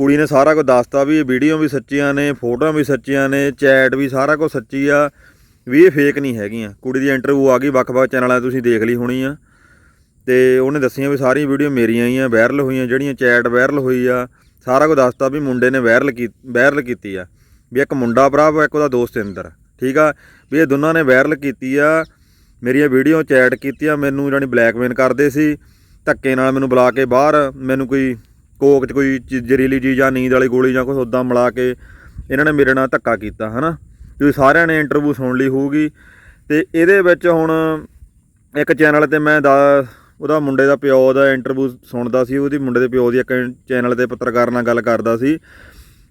ਕੁੜੀ ਨੇ ਸਾਰਾ ਕੁਝ ਦੱਸਤਾ ਵੀ ਇਹ ਵੀਡੀਓ ਵੀ ਸੱਚੀਆਂ ਨੇ, ਫੋਟੋਆਂ ਵੀ ਸੱਚੀਆਂ ਨੇ, ਚੈਟ ਵੀ ਸਾਰਾ ਕੁਝ ਸੱਚੀ ਆ, ਵੀ ਇਹ ਫੇਕ ਨਹੀਂ ਹੈਗੀਆਂ। ਕੁੜੀ ਦੀ ਇੰਟਰਵਿਊ ਆ ਗਈ, ਵੱਖ-ਵੱਖ ਚੈਨਲਾਂ ਤੁਸੀਂ ਦੇਖ ਲਈ ਹੋਣੀ ਆ। ਤੇ ਉਹਨੇ ਦੱਸੀਆਂ ਵੀ ਸਾਰੀਆਂ ਵੀਡੀਓ ਮੇਰੀਆਂ ਹੀ ਆ ਵਾਇਰਲ ਹੋਈਆਂ, ਜਿਹੜੀਆਂ ਚੈਟ ਵਾਇਰਲ ਹੋਈ ਆ, ਸਾਰਾ ਕੁਝ ਦੱਸਤਾ ਵੀ ਮੁੰਡੇ ਨੇ ਵਾਇਰਲ ਕੀ ਵਾਇਰਲ ਕੀਤੀ ਆ। ਵੀ ਇੱਕ ਮੁੰਡਾ ਭਰਾ ਵਾ, ਇੱਕ ਉਹਦਾ ਦੋਸਤ ਇੰਦਰ, ਠੀਕ ਆ? ਵੀ ਇਹ ਦੋਨਾਂ ਨੇ ਵਾਇਰਲ ਕੀਤੀ ਆ, ਮੇਰੀਆਂ ਵੀਡੀਓ ਚੈਟ ਕੀਤੀ ਆ ਮੈਨੂੰ ਜਾਨੀ ਬਲੈਕਮੇਲ ਕਰਦੇ ਸੀ, ਧੱਕੇ ਨਾਲ ਮੈਨੂੰ ਬੁਲਾ ਕੇ ਬਾਹਰ, ਮੈਨੂੰ ਕੋਈ ਕੋਕ 'ਚ ਕੋਈ ਚੀਜ਼- ਜ਼ਹਿਰੀਲੀ ਚੀਜ਼ ਜਾਂ ਨੀਂਦ ਵਾਲੀ ਗੋਲੀ ਜਾਂ ਕੁਝ ਉਦਾਂ ਮਿਲਾ ਕੇ ਇਹਨਾਂ ਨੇ ਮੇਰੇ ਨਾਲ ਧੱਕਾ ਕੀਤਾ, ਹਨਾ? ਤੁਸੀਂ ਸਾਰਿਆਂ ਨੇ ਇੰਟਰਵਿਊ ਸੁਣ ਲਈ ਹੋਊਗੀ। ਤੇ ਇਹਦੇ ਵਿੱਚ ਹੁਣ ਇੱਕ ਚੈਨਲ ਤੇ ਮੈਂ ਦਾ, ਉਹਦਾ ਮੁੰਡੇ ਦਾ ਪਿਓ ਦਾ ਇੰਟਰਵਿਊ ਸੁਣਦਾ ਸੀ, ਉਹਦੀ ਮੁੰਡੇ ਦੇ ਪਿਓ ਦੀ ਇੱਕ ਚੈਨਲ ਤੇ ਪੱਤਰਕਾਰ ਨਾਲ ਗੱਲ ਕਰਦਾ ਸੀ।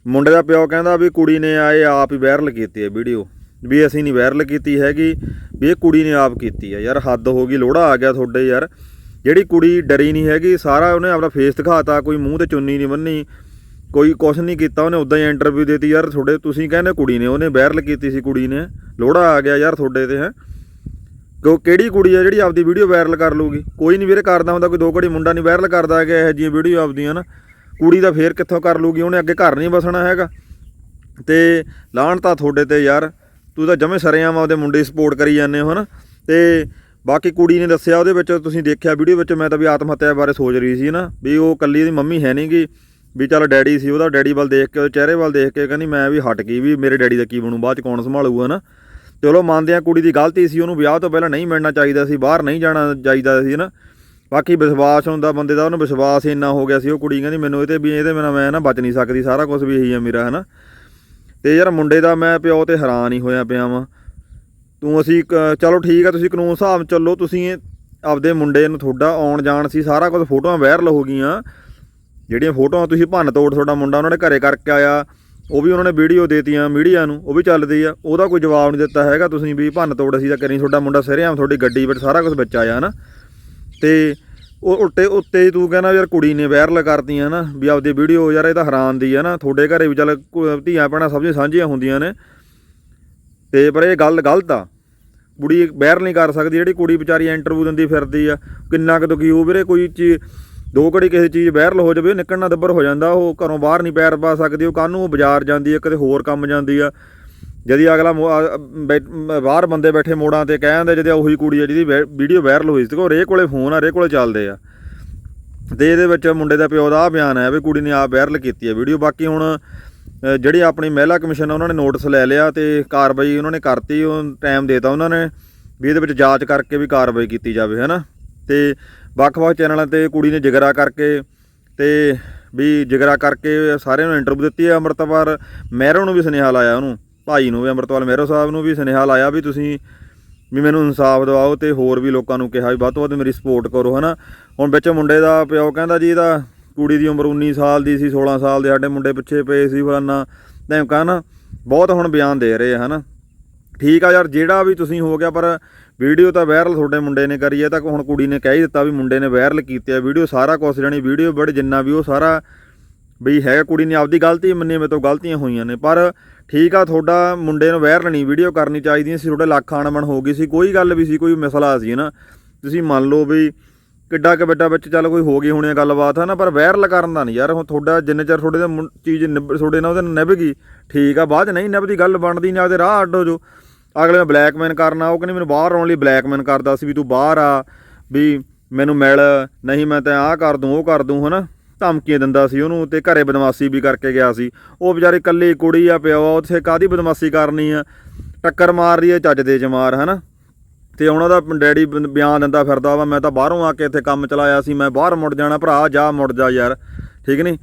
ਮੁੰਡੇ ਦਾ ਪਿਓ ਕਹਿੰਦਾ ਵੀ ਕੁੜੀ ਨੇ ਆਏ ਆਪ ਹੀ ਵਾਇਰਲ ਕੀਤੀ ਹੈ ਵੀਡੀਓ ਵੀ ਅਸੀਂ ਨਹੀਂ ਵਾਇਰਲ ਕੀਤੀ ਹੈਗੀ, ਵੀ ਇਹ ਕੁੜੀ ਨੇ ਆਪ ਕੀਤੀ ਹੈ। ਯਾਰ ਹੱਦ ਹੋ ਗਈ, ਲੋੜਾ ਆ ਗਿਆ ਤੁਹਾਡੇ ਯਾਰ। ਜਿਹੜੀ ਕੁੜੀ ਡਰੀ ਨਹੀਂ ਹੈਗੀ, ਸਾਰਾ ਉਹਨੇ ਆਪਣਾ ਫੇਸ ਦਿਖਾਤਾ, ਕੋਈ ਮੂੰਹ ਤੇ ਚੁੰਨੀ ਨਹੀਂ ਬੰਨੀ, ਕੋਈ ਕੁਛ ਨਹੀਂ ਕੀਤਾ, ਉਹਨੇ ਉਦਾਂ ਹੀ ਇੰਟਰਵਿਊ ਦਿੱਤੀ, ਯਾਰ ਤੁਹਾਡੇ, ਤੁਸੀਂ ਕਹਿੰਦੇ ਕੁੜੀ ਨੇ, ਉਹਨੇ ਵਾਇਰਲ ਕੀਤੀ ਸੀ ਕੁੜੀ ਨੇ ਲੋੜਾ ਆ ਗਿਆ ਯਾਰ ਤੁਹਾਡੇ ਤੇ, ਹੈ। ਕਿਉਂ, ਕਿਹੜੀ ਕੁੜੀ ਆ ਜਿਹੜੀ ਆਪਦੀ ਵੀਡੀਓ ਵਾਇਰਲ ਕਰ ਲੂਗੀ ਕੋਈ ਨਹੀਂ ਵੀਰੇ ਕਰਦਾ ਹੁੰਦਾ, ਕੋਈ ਦੋ ਘੜੀ ਮੁੰਡਾ ਨਹੀਂ ਵਾਇਰਲ ਕਰਦਾ ਹੈਗਾ, ਇਹੋ ਜਿਹੀਆਂ ਵੀਡੀਓ ਆਪਦੀਆਂ ਨਾ। ਕੁੜੀ ਦਾ ਫੇਰ ਕਿੱਥੋਂ ਕਰ ਲੂਗੀ ਉਹਨੇ ਅੱਗੇ ਘਰ ਨਹੀਂ ਬਸਣਾ ਹੈਗਾ। ਤੇ ਲਾਣ ਤਾਂ ਤੁਹਾਡੇ ਤੇ ਯਾਰ, ਤੂੰ ਤਾਂ ਜਮੇ ਸਰੇਆਮ ਆਪਦੇ ਮੁੰਡੇ ਸਪੋਰਟ ਕਰੀ ਜਾਂਦੇ ਹੋ ਹਨਾ ਤੇ ਬਾਕੀ ਕੁੜੀ ਨੇ ਦੱਸਿਆ ਉਹਦੇ ਵਿੱਚ, ਤੁਸੀਂ ਦੇਖਿਆ ਵੀਡੀਓ ਵਿੱਚ, ਮੈਂ ਤਾਂ ਵੀ ਆਤਮ ਹੱਤਿਆ ਬਾਰੇ ਸੋਚ ਰਹੀ ਸੀ ਨਾ, ਵੀ ਉਹ ਕੱਲੀ ਦੀ ਮੰਮੀ ਹੈ ਨਹੀਂਗੀ ਵੀ ਚੱਲ ਡੈਡੀ ਸੀ, ਉਹਦਾ ਡੈਡੀ ਵੱਲ ਦੇਖ ਕੇ, ਉਹਦੇ ਚਿਹਰੇ ਵੱਲ ਦੇਖ ਕੇ ਕਹਿੰਦੀ, ਮੈਂ ਵੀ ਹਟ ਗਈ, ਵੀ ਮੇਰੇ ਡੈਡੀ ਦਾ ਕੀ ਬਣੂ, ਬਾਅਦ ਚ ਕੌਣ ਸੰਭਾਲੂਗਾ ਨਾ? ਚਲੋ ਮੰਨਦੇ ਆ ਕੁੜੀ ਦੀ ਗਲਤੀ ਸੀ, ਉਹਨੂੰ ਵਿਆਹ ਤੋਂ ਪਹਿਲਾਂ ਨਹੀਂ ਮਿਲਣਾ ਚਾਹੀਦਾ ਸੀ, ਬਾਹਰ ਨਹੀਂ ਜਾਣਾ ਚਾਹੀਦਾ ਸੀ ਨਾ। ਬਾਕੀ ਵਿਸ਼ਵਾਸ ਹੁੰਦਾ ਬੰਦੇ ਦਾ, ਉਹਨੂੰ ਵਿਸ਼ਵਾਸ ਇੰਨਾ ਹੋ ਗਿਆ ਸੀ, ਉਹ ਕੁੜੀ ਕਹਿੰਦੀ, ਮੈਨੂੰ ਇਹਦੇ ਵੀ, ਇਹਦੇ ਬਿਨਾਂ ਮੈਂ ਨਾ ਬਚ ਨਹੀਂ ਸਕਦੀ, ਸਾਰਾ ਕੁਝ ਵੀ ਇਹੀ ਆ ਮੇਰਾ, ਹਨਾ? ਤੇ ਯਾਰ ਮੁੰਡੇ ਦਾ ਮੈਂ ਪਿਓ ਤੇ ਹੈਰਾਨ ਹੀ ਹੋਇਆ ਪਿਆ ਵਾਂ। ਤੂੰ ਅਸੀਂ ਕ- ਚਲੋ ਠੀਕ ਆ, ਤੁਸੀਂ ਕਾਨੂੰਨ ਹਿਸਾਬ ਚੱਲੋ, ਤੁਸੀਂ ਆਪਦੇ ਮੁੰਡੇ ਨੂੰ ਤੁਹਾਡਾ ਆਉਣ ਜਾਣ ਸੀ, ਸਾਰਾ ਕੁਝ ਫੋਟੋਆਂ ਵਾਇਰਲ ਹੋ ਗਈਆਂ। ਜਿਹੜੀਆਂ ਫੋਟੋਆਂ ਤੁਸੀਂ ਭੰਨ ਤੋੜ ਤੁਹਾਡਾ ਮੁੰਡਾ ਉਹਨਾਂ ਨੇ ਘਰੇ ਕਰਕੇ ਆਇਆ, ਉਹ ਵੀ ਉਹਨਾਂ ਨੇ ਵੀਡੀਓ ਦੇਤੀਆਂ ਮੀਡੀਆ ਨੂੰ, ਉਹ ਵੀ ਚੱਲਦੀ ਆ। ਉਹਦਾ ਕੋਈ ਜਵਾਬ ਨਹੀਂ ਦਿੱਤਾ ਹੈਗਾ, ਤੁਸੀਂ ਵੀ ਭੰਨ ਤੋੜ ਅਸੀਂ ਤਾਂ ਕਰੀ, ਤੁਹਾਡਾ ਮੁੰਡਾ ਸਿਰਿਆਮ, ਤੁਹਾਡੀ ਗੱਡੀ ਵਿੱਚ ਸਾਰਾ ਕੁਝ ਵਿੱਚ ਆਇਆ ਨਾ ਤੇ ਉਹ ਉੱਤੇ ਉੱਤੇ ਹੀ ਤੂੰ ਕਹਿੰਦਾ ਯਾਰ ਕੁੜੀ ਨੇ ਵਾਇਰਲ ਕਰਤੀਆਂ ਨਾ ਵੀ ਆਪਦੀ ਵੀਡੀਓ ਯਾਰ ਇਹ ਤਾਂ ਹੈਰਾਨ ਦੀ ਆ ਨਾ ਤੁਹਾਡੇ ਘਰੇ ਵੀ ਚੱਲ ਧੀਆਂ ਭੈਣਾਂ ਸਭ ਦੀਆਂ ਸਾਂਝੀਆਂ ਹੁੰਦੀਆਂ ਨੇ। ਤੇ ਪਰ ਇਹ ਗੱਲ ਗਲਤ ਆ। ਕੁੜੀ ਵਾਇਰਲ ਨਹੀਂ ਕਰ ਸਕਦੀ, ਜਿਹੜੀ ਕੁੜੀ ਵਿਚਾਰੀ ਇੰਟਰਵਿਊ ਦਿੰਦੀ ਫਿਰਦੀ ਆ, ਕਿੰਨਾ ਕੁ ਦੁਖੀ ਹੋ ਵੀਰੇ, ਕੋਈ ਚੀਜ਼ ਦੋ ਘੜੀ ਕਿਸੇ ਚੀਜ਼ ਵਾਇਰਲ ਹੋ ਜਾਵੇ ਨਿਕਲਣਾ ਦੱਬਰ ਹੋ ਜਾਂਦਾ, ਉਹ ਘਰੋਂ ਬਾਹਰ ਨਹੀਂ ਪੈਰ ਪਾ ਸਕਦੀ, ਉਹ ਕੱਲ ਨੂੰ ਉਹ ਬਾਜ਼ਾਰ ਜਾਂਦੀ ਆ, ਕਿਤੇ ਹੋਰ ਕੰਮ ਜਾਂਦੀ ਆ। ਜਦੀ ਅਗਲਾ ਮੋ- ਬੈ- ਬਾਹਰ ਬੰਦੇ ਬੈਠੇ ਮੋੜਾਂ ਤੇ ਕਹਿੰਦੇ, ਜਦ ਉਹੀ ਕੁੜੀ ਆ ਜਿਹਦੀ ਵੀਡੀਓ ਵਾਇਰਲ ਹੋਈ ਸੀ, ਤੇ ਉਹ ਰੇ ਕੋਲੇ ਫੋਨ ਆ, ਰੇ ਕੋਲੇ ਚੱਲਦੇ ਆ। ਤੇ ਇਹਦੇ ਵਿੱਚ ਮੁੰਡੇ ਦਾ ਪਿਓ ਦਾ ਆਹ ਬਿਆਨ ਹੈ ਵੀ ਕੁੜੀ ਨੇ ਆਪ ਵਾਇਰਲ ਕੀਤੀ ਹੈ ਵੀਡੀਓ ਬਾਕੀ ਹੁਣ ਜਿਹੜੀ ਆਪਣੀ ਮਹਿਲਾ ਕਮਿਸ਼ਨ ਆ, ਉਹਨਾਂ ਨੇ ਨੋਟਿਸ ਲੈ ਲਿਆ ਤੇ ਕਾਰਵਾਈ ਉਹਨਾਂ ਨੇ ਕਰਤੀ, ਉਹ ਟਾਈਮ ਦੇਤਾ ਉਹਨਾਂ ਨੇ ਵੀ ਇਹਦੇ ਵਿੱਚ ਜਾਂਚ ਕਰਕੇ ਵੀ ਕਾਰਵਾਈ ਕੀਤੀ ਜਾਵੇ, ਹੈਨਾ? ਤੇ ਵੱਖ-ਵੱਖ ਚੈਨਲਾਂ ਤੇ ਕੁੜੀ ਨੇ ਜਿਗਰਾ ਕਰਕੇ ਤੇ ਵੀ ਜਿਗਰਾ ਕਰਕੇ ਸਾਰਿਆਂ ਨੂੰ ਇੰਟਰਵਿਊ ਦਿੱਤੀ ਹੈ ਅੰਮ੍ਰਿਤਪਾਲ ਮਹਿਰੋ ਨੂੰ ਵੀ ਸੁਨੇਹਾ ਲਾਇਆ ਉਹਨੂੰ, ਭਾਈ ਨੂੰ ਵੀ ਅੰਮ੍ਰਿਤਪਾਲ ਮਹਿਰੋ ਸਾਹਿਬ ਨੂੰ ਵੀ ਸੁਨੇਹਾ ਲਾਇਆ ਵੀ ਤੁਸੀਂ ਵੀ ਮੈਨੂੰ ਇਨਸਾਫ ਦਿਵਾਓ ਤੇ ਹੋਰ ਵੀ ਲੋਕਾਂ ਨੂੰ ਕਿਹਾ ਵੀ ਵੱਧ ਤੋਂ ਵੱਧ ਮੇਰੀ ਸਪੋਰਟ ਕਰੋ, ਹਨਾ? ਹੁਣ ਵਿੱਚ ਮੁੰਡੇ ਦਾ ਪਿਓ ਕਹਿੰਦਾ ਜੀ ਇਹਦਾ ਕੁੜੀ ਦੀ ਉਮਰ 19 ਸਾਲ ਦੀ ਸੀ 16 ਸਾਲ ਦੇ, ਸਾਡੇ ਮੁੰਡੇ ਪਿੱਛੇ ਪਏ ਸੀ ਫਲਾਨਾ। ਤੈਂ ਨਾ, ਬਹੁਤ ਹੁਣ ਬਿਆਨ ਦੇ ਰਹੇ ਆ, ਹਨਾ। ਠੀਕ ਆ ਯਾਰ, ਜਿਹੜਾ ਵੀ ਤੁਸੀਂ ਹੋ ਗਿਆ, ਪਰ ਵੀਡੀਓ ਤਾਂ ਵਾਇਰਲ ਤੁਹਾਡੇ ਮੁੰਡੇ ਨੇ ਕਰੀ ਹੈ ਤਾਂ ਹੁਣ ਕੁੜੀ ਨੇ ਕਹਿ ਹੀ ਦਿੱਤਾ ਵੀ ਮੁੰਡੇ ਨੇ ਵਾਇਰਲ ਕੀਤੀ ਆ। ਵੀਡੀਓ ਸਾਰਾ ਕੁਝ ਜਾਣੀ, ਵੀਡੀਓ ਬੜ ਜਿੰਨਾ ਵੀ, ਉਹ ਸਾਰਾ ਵੀ ਹੈਗਾ, ਕੁੜੀ ਨੇ ਆਪਦੀ ਗਲਤੀ ਮੰਨੀ ਮੇਰੇ ਤੋਂ ਗਲਤੀਆਂ ਹੋਈਆਂ ਨੇ। ਪਰ ਠੀਕ ਆ, ਤੁਹਾਡਾ ਮੁੰਡੇ ਨੂੰ ਵਾਇਰਲ ਨਹੀਂ, ਵੀਡੀਓ ਕਰਨੀ ਚਾਹੀਦੀ ਸੀ, ਤੁਹਾਡੇ ਲੱਖ ਆਣਮਣ ਹੋ ਗਈ ਸੀ, ਕੋਈ ਗੱਲ ਵੀ ਸੀ, ਕੋਈ ਮਸਲਾ ਸੀ ਨਾ। ਤੁਸੀਂ ਮੰਨ ਲਓ ਵੀ ਕਿੱਡਾ ਕਿ ਵੱਡਾ ਵਿੱਚ ਚੱਲ ਕੋਈ ਹੋ ਗਈ ਹੋਣੀ ਗੱਲਬਾਤ ਹੈ ਨਾ ਪਰ ਵਾਇਰਲ ਕਰਨ ਦਾ ਨਹੀਂ ਯਾਰ, ਹੁਣ ਤੁਹਾਡਾ ਜਿੰਨੇ ਚਿਰ ਤੁਹਾਡੇ ਦਾ ਚੀਜ਼ ਨਿਬ- ਤੁਹਾਡੇ ਨਾਲ ਉਹਦੇ ਨਾਲ ਨਿਭ ਗਈ, ਠੀਕ ਆ, ਬਾਅਦ 'ਚ ਨਹੀਂ ਨਿਭਦੀ, ਗੱਲ ਬਣਦੀ ਨਹੀਂ, ਆਪਦੇ ਰਾਹ ਅੱਡੋ ਜੋ ਅਗਲੇ ਨੇ ਬਲੈਕਮੇਨ ਕਰਨਾ, ਉਹ ਕਹਿੰਦੀ ਮੈਨੂੰ ਬਾਹਰ ਆਉਣ ਲਈ ਬਲੈਕਮੇਨ ਕਰਦਾ ਸੀ ਵੀ ਤੂੰ ਬਾਹਰ ਆ, ਵੀ ਮੈਨੂੰ ਮਿਲ, ਨਹੀਂ ਮੈਂ ਤਾਂ ਆਹ ਕਰ ਦੂੰ, ਉਹ ਕਰ ਦੂੰ, ਹਨਾ? ਧਮਕੀਆਂ ਦਿੰਦਾ ਸੀ ਉਹਨੂੰ ਤੇ ਘਰੇ ਬਦਮਾਸ਼ੀ ਵੀ ਕਰਕੇ ਗਿਆ ਸੀ। ਉਹ ਵਿਚਾਰੀ ਇਕੱਲੀ ਕੁੜੀ ਆ, ਪਿਓ ਆ, ਉੱਥੇ ਕਾਦੀ ਬਦਮਾਸ਼ੀ ਕਰਨੀ ਆ? ਟੱਕਰ ਮਾਰ ਰਹੀ ਹੈ ਚੱਜ ਦੇ ਜਮਾਰ, ਹਨਾ? ਤੇ ਉਹਨਾਂ ਦਾ ਡੈਡੀ ਬਿਆਨ ਦਿੰਦਾ ਫਿਰਦਾ ਵਾ, ਮੈਂ ਤਾਂ ਬਾਹਰੋਂ ਆ ਕੇ ਇੱਥੇ ਕੰਮ ਚਲਾਇਆ ਸੀ, ਮੈਂ ਬਾਹਰ ਮੁੜ ਜਾਣਾ, ਭਰਾ ਜਾ ਮੁੜ ਜਾ ਯਾਰ, ਠੀਕ ਨਹੀਂ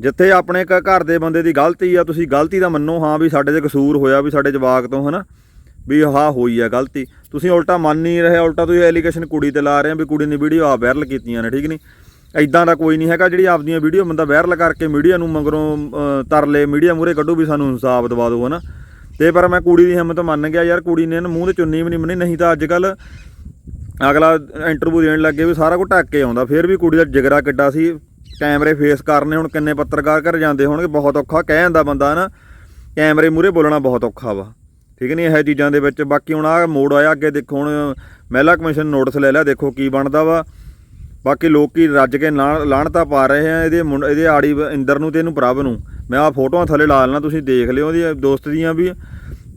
ਜਿੱਥੇ ਆਪਣੇ ਘਰ ਦੇ ਬੰਦੇ ਦੀ ਗਲਤੀ ਆ, ਤੁਸੀਂ ਗਲਤੀ ਦਾ ਮੰਨੋ ਹਾਂ ਵੀ ਸਾਡੇ 'ਚ ਕਸੂਰ ਹੋਇਆ ਵੀ ਸਾਡੇ ਜਵਾਕ ਤੋਂ, ਹਨਾ? ਵੀ ਹਾਂ ਹੋਈ ਆ ਗਲਤੀ। ਤੁਸੀਂ ਉਲਟਾ ਮੰਨ ਨਹੀਂ ਰਹੇ, ਉਲਟਾ ਤੁਸੀਂ ਐਲੀਗੇਸ਼ਨ ਕੁੜੀ ਤੇ ਲਾ ਰਹੇ ਆ ਵੀ ਕੁੜੀ ਨੇ ਵੀਡੀਓ ਆ ਵਾਇਰਲ ਕੀਤੀਆਂ ਨੇ, ਠੀਕ ਨਹੀਂ ਐਦਾਂ ਦਾ ਕੋਈ ਨਹੀਂ ਹੈਗਾ, ਜਿਹੜੀ ਆਪਦੀਆਂ ਵੀਡੀਓ ਬੰਦਾ ਵਾਇਰਲ ਕਰਕੇ ਮੀਡੀਆ ਨੂੰ ਮਗਰੋਂ ਤਰਲੇ ਮੀਡੀਆ ਮੂਰੇ ਕੱਢੋ ਵੀ ਸਾਨੂੰ ਇਨਸਾਫ ਦਵਾ ਦਿਓ, ਹਨਾ? ਤੇ ਪਰ ਮੈਂ ਕੁੜੀ ਦੀ ਹਿੰਮਤ ਮੰਨ ਗਿਆ ਯਾਰ, ਕੁੜੀ ਨੇ ਇਹਨੂੰ ਮੂੰਹ ਤੇ ਚੁੰਨੀ ਵੀ ਨਹੀਂ ਬੰਨੀ, ਨਹੀਂ ਤਾਂ ਅੱਜ ਕੱਲ ਅਗਲਾ ਇੰਟਰਵਿਊ ਦੇਣ ਲੱਗੇ ਵੀ ਸਾਰਾ ਕੁਝ ਢੱਕ ਕੇ ਆਉਂਦਾ। ਫਿਰ ਵੀ ਕੁੜੀ ਦਾ ਜਿਗਰਾ ਕਿੱਡਾ ਸੀ, ਕੈਮਰੇ ਫੇਸ ਕਰਨੇ ਹੁਣ ਕਿੰਨੇ ਪੱਤਰਕਾਰ ਘਰ ਜਾਂਦੇ ਹੋਣਗੇ, ਬਹੁਤ ਔਖਾ, ਕਹਿ ਜਾਂਦਾ ਬੰਦਾ ਨਾ ਕੈਮਰੇ ਮੂਰੇ ਬੋਲਣਾ ਬਹੁਤ ਔਖਾ ਵਾ, ਠੀਕ ਨਹੀਂ ਇਹ ਚੀਜ਼ਾਂ ਦੇ ਵਿੱਚ ਬਾਕੀ ਹੁਣ ਆਹ ਮੋੜ ਆਇਆ ਅੱਗੇ, ਦੇਖੋ ਹੁਣ ਮਹਿਲਾ ਕਮਿਸ਼ਨ ਨੋਟਿਸ ਲੈ ਲਿਆ, ਦੇਖੋ ਕੀ ਬਣਦਾ ਵਾ। ਬਾਕੀ ਲੋਕੀ ਰੱਜ ਕੇ ਲਾ- ਲਾਹਣਤਾਂ ਪਾ ਰਹੇ ਆ, ਇਹਦੇ ਮੁੰਡ- ਇਹਦੇ ਆੜੀ ਇੰਦਰ ਨੂੰ ਤੇ ਇਹਨੂੰ ਪ੍ਰਭ ਨੂੰ। ਮੈਂ ਆ ਫੋਟੋਆਂ ਥੱਲੇ ਲਾ ਲੈਣਾ, ਤੁਸੀਂ ਦੇਖ ਲਿਓ ਉਹਦੀ ਦੋਸਤ ਦੀਆਂ ਵੀ।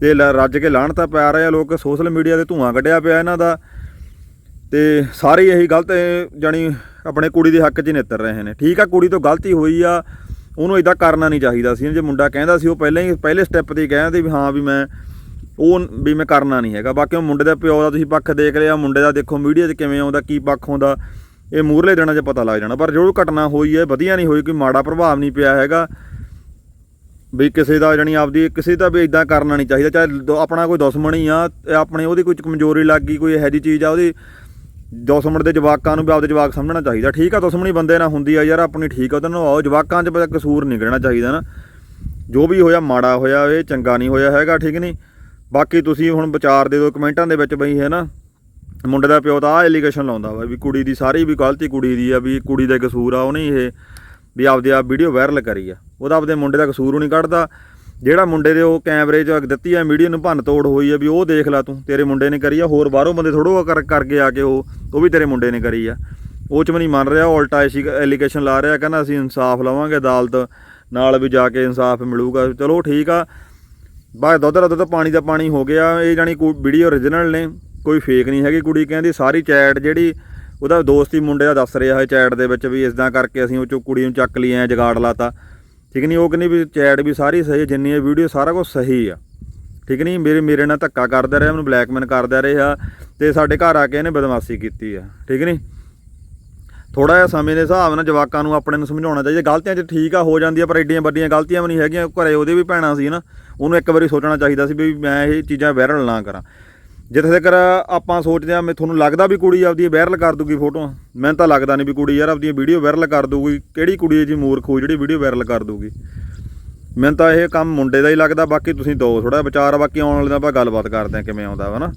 ਤੇ ਲ- ਰੱਜ ਕੇ ਲਾਹਣਤਾਂ ਪਾ ਰਹੇ ਆ ਲੋਕ ਸੋਸ਼ਲ ਮੀਡੀਆ ਤੇ ਧੂਆਂ ਕੱਢਿਆ ਪਿਆ ਇਹਨਾਂ ਦਾ। ਤੇ ਸਾਰੇ ਇਹੀ ਗਲਤ ਜਾਨੀ ਆਪਣੇ ਕੁੜੀ ਦੇ ਹੱਕ 'ਚ ਨਿੱਤਰ ਰਹੇ ਨੇ। ਠੀਕ ਆ, ਕੁੜੀ ਤੋਂ ਗਲਤੀ ਹੋਈ ਆ, ਉਹਨੂੰ ਇਦਾਂ ਕਰਨਾ ਨਹੀਂ ਚਾਹੀਦਾ ਸੀ। ਜੇ ਮੁੰਡਾ ਕਹਿੰਦਾ ਸੀ, ਉਹ ਪਹਿਲਾਂ ਹੀ, ਪਹਿਲੇ ਸਟੈਪ ਤੇ ਹੀ ਕਹਿੰਦੇ ਵੀ ਹਾਂ ਵੀ ਮੈਂ, ਉਹ ਵੀ ਮੈਂ ਕਰਨਾ ਨਹੀਂ ਹੈਗਾ। ਬਾਕੀ ਉਹ ਮੁੰਡੇ ਦਾ ਪਿਓ ਦਾ ਤੁਸੀਂ ਪੱਖ ਦੇਖ ਲਿਆ ਮੁੰਡੇ ਦਾ ਦੇਖੋ ਮੀਡੀਆ 'ਚ ਕਿਵੇਂ ਆਉਂਦਾ, ਕੀ ਪੱਖ ਆਉਂਦਾ। ਇਹ ਮੂਰਲੇ ਦਿਨਾਂ 'ਚ ਪਤਾ ਲੱਗ ਜਾਣਾ। ਪਰ ਜੋ ਘਟਨਾ ਹੋਈ ਹੈ, ਵਧੀਆ ਨਹੀਂ ਹੋਈ, ਕੋਈ ਮਾੜਾ ਪ੍ਰਭਾਵ ਨਹੀਂ ਪਿਆ ਹੈਗਾ। ਵੀ ਕਿਸੇ ਦਾ ਜਾਣੀ ਆਪਦੀ, ਕਿਸੇ ਦਾ ਵੀ ਇਦਾਂ ਕਰਨਾ ਨਹੀਂ ਚਾਹੀਦਾ, ਚਾਹੇ ਦੋ- ਆਪਣਾ ਕੋਈ ਦੁਸ਼ਮਣ ਹੀ ਆ ਇਹ ਆਪਣੇ ਉਹਦੀ ਕੋਈ ਕਮਜ਼ੋਰੀ ਲੱਗ ਗਈ, ਕੋਈ ਇਹੋ ਜਿਹੀ ਚੀਜ਼ ਆ, ਉਹਦੀ ਦੁਸ਼ਮਣ ਦੇ ਜਵਾਕਾਂ ਨੂੰ ਵੀ ਆਪਦੇ ਜਵਾਕ ਸਮਝਣਾ ਚਾਹੀਦਾ। ਠੀਕ ਆ, ਦੁਸ਼ਮਣੀ ਬੰਦੇ ਨਾਲ ਹੁੰਦੀ ਆ ਯਾਰ, ਆਪਣੀ ਠੀਕ ਆ, ਉਹਦੇ ਨੂੰ ਆਓ ਜਵਾਕਾਂ 'ਚ ਕਸੂਰ ਨਹੀਂ ਕੱਢਣਾ ਚਾਹੀਦਾ ਨਾ। ਜੋ ਵੀ ਹੋਇਆ, ਮਾੜਾ ਹੋਇਆ ਇਹ ਚੰਗਾ ਨਹੀਂ ਹੋਇਆ ਹੈਗਾ, ਠੀਕ ਨਹੀਂ? ਬਾਕੀ ਤੁਸੀਂ ਹੁਣ ਵਿਚਾਰ ਦੇ ਦਿਓ, ਕਮੈਂਟਾਂ ਦੇ ਵਿੱਚ ਬਈ ਹੈ ਨਾ ਮੁੰਡੇ ਦਾ ਪਿਓ ਤਾਂ ਆ ਐਲੀਗੇਸ਼ਨ ਲਾਉਂਦਾ ਵਾ ਵੀ ਕੁੜੀ ਦੀ ਸਾਰੀ ਵੀ ਗਲਤੀ ਕੁੜੀ ਦੀ ਆ, ਵੀ ਕੁੜੀ ਦਾ ਕਸੂਰ ਆ ਉਹਨੇ ਇਹ ਵੀ ਆਪਦੇ ਆਪ ਵੀਡੀਓ ਵਾਇਰਲ ਕਰੀ ਆ। ਉਹਦਾ ਆਪਦੇ ਮੁੰਡੇ ਦਾ ਕਸੂਰ ਨਹੀਂ ਕੱਢਦਾ। ਜਿਹੜਾ ਮੁੰਡੇ ਦੇ ਉਹ ਕੈਮਰੇ 'ਚ ਦਿੱਤੀ ਆ, ਮੀਡੀਆ ਨੂੰ ਭੰਨ ਤੋੜ ਹੋਈ ਆ ਵੀ ਉਹ ਦੇਖ ਲੈ ਤੂੰ, ਤੇਰੇ ਮੁੰਡੇ ਨੇ ਕਰੀ ਆ, ਹੋਰ ਬਾਹਰੋਂ ਬੰਦੇ ਥੋੜੋ ਕਰ, ਕਰਕੇ ਆ ਕੇ ਉਹ ਉਹ ਵੀ ਤੇਰੇ ਮੁੰਡੇ ਨੇ ਕਰੀ ਆ। ਉਹ ਚ ਵੀ ਨਹੀਂ ਮੰਨ ਰਿਹਾ, ਉਹ ਉਲਟਾ ਐਸੀ ਐਲੀਗੇਸ਼ਨ ਲਾ ਰਿਹਾ, ਕਹਿੰਦਾ ਅਸੀਂ ਇਨਸਾਫ ਲਵਾਂਗੇ, ਅਦਾਲਤ ਨਾਲ ਵੀ ਜਾ ਕੇ ਇਨਸਾਫ ਮਿਲੂਗਾ। ਚਲੋ ਠੀਕ ਆ। ਬਾਅਦ ਦੁੱਧ ਦਾ ਦੁੱਧ, ਪਾਣੀ ਦਾ ਪਾਣੀ ਹੋ ਗਿਆ। ਇਹ ਜਾਨੀ ਵੀਡੀਓ origignal ਨੇ, ਕੋਈ ਫੇਕ ਨਹੀਂ ਹੈਗੀ ਕੁੜੀ, ਕਹਿੰਦੀ ਸਾਰੀ ਚੈਟ ਜਿਹੜੀ ਉਹਦਾ ਦੋਸਤ ਹੀ ਮੁੰਡੇ ਦਾ ਦੱਸ ਰਿਹਾ ਹੈ ਚੈਟ ਦੇ ਵਿੱਚ ਵੀ ਇਸਦਾਂ ਕਰਕੇ ਅਸੀਂ ਉਹ ਚੋਂ ਕੁੜੀ ਨੂੰ ਚੱਕ ਲਈ ਐ ਜਗਾੜ ਲਾਤਾ। ਠੀਕ ਨਹੀਂ ਉਹ ਕਹਿੰਦੀ ਵੀ ਚੈਟ ਵੀ ਸਾਰੀ ਸਹੀ ਜਿੰਨੀ ਇਹ ਵੀਡੀਓ ਸਾਰਾ ਕੁਝ ਸਹੀ ਆ। ਠੀਕ ਨਹੀਂ ਮੇਰੇ ਮੇਰੇ ਨਾਲ ਧੱਕਾ ਕਰਦਾ ਰਿਹਾ, ਮੈਨੂੰ ਬਲੈਕਮੇਲ ਕਰਦਾ ਰਿਹਾ ਤੇ ਸਾਡੇ ਘਰ ਆ ਕੇ ਇਹਨੇ ਬਦਮਾਸ਼ੀ ਕੀਤੀ ਆ। ਠੀਕ ਨਹੀਂ ਥੋੜਾ ਜਿਹਾ ਸਮੇਂ ਦੇ ਹਿਸਾਬ ਨਾਲ ਜਵਾਕਾਂ ਨੂੰ ਆਪਣੇ ਨੂੰ ਸਮਝਾਉਣਾ ਚਾਹੀਦਾ। ਗਲਤੀਆਂ 'ਚ ਠੀਕ ਆ, ਹੋ ਜਾਂਦੀਆਂ, ਪਰ ਐਡੀਆਂ ਵੱਡੀਆਂ ਗਲਤੀਆਂ ਵੀ ਨਹੀਂ ਹੈਗੀਆਂ, ਘਰੇ ਉਹਦੇ ਵੀ ਭੈਣਾਂ ਸੀ ਨਾ, ਉਹਨੂੰ ਇੱਕ ਵਾਰੀ ਸੋਚਣਾ ਚਾਹੀਦਾ ਸੀ ਵੀ ਮੈਂ ਇਹ ਚੀਜ਼ਾਂ ਵਾਇਰਲ ਨਾ ਕਰਾਂ। ਜਿੱਥੇ ਤੱਕ ਆਪਾਂ ਸੋਚਦੇ ਆ ਮੈਂ ਤੁਹਾਨੂੰ ਲੱਗਦਾ ਵੀ ਕੁੜੀ ਆਪਦੀ ਵਾਇਰਲ ਕਰ ਦੂਗੀ ਫੋਟੋਆਂ, ਮੈਨੂੰ ਤਾਂ ਲੱਗਦਾ ਨਹੀਂ ਵੀ ਕੁੜੀ ਯਾਰ ਆਪਦੀ ਵੀਡੀਓ ਵਾਇਰਲ ਕਰ ਦੂਗੀ, ਕਿਹੜੀ ਕੁੜੀ ਹੈ ਜੀ ਮੂਰਖ ਹੋ ਜਿਹੜੀ ਵੀਡੀਓ ਵਾਇਰਲ ਕਰ ਦੂਗੀ। ਮੈਨੂੰ ਤਾਂ ਇਹ ਕੰਮ ਮੁੰਡੇ ਦਾ ਹੀ ਲੱਗਦਾ, ਬਾਕੀ ਤੁਸੀਂ ਦੋ ਥੋੜਾ ਵਿਚਾਰ ਬਾਕੀ ਆਉਣ ਵਾਲੇ ਦਾ ਆਪਾਂ ਗੱਲਬਾਤ ਕਰਦੇ ਆ ਕਿਵੇਂ ਆਉਂਦਾ ਵਾ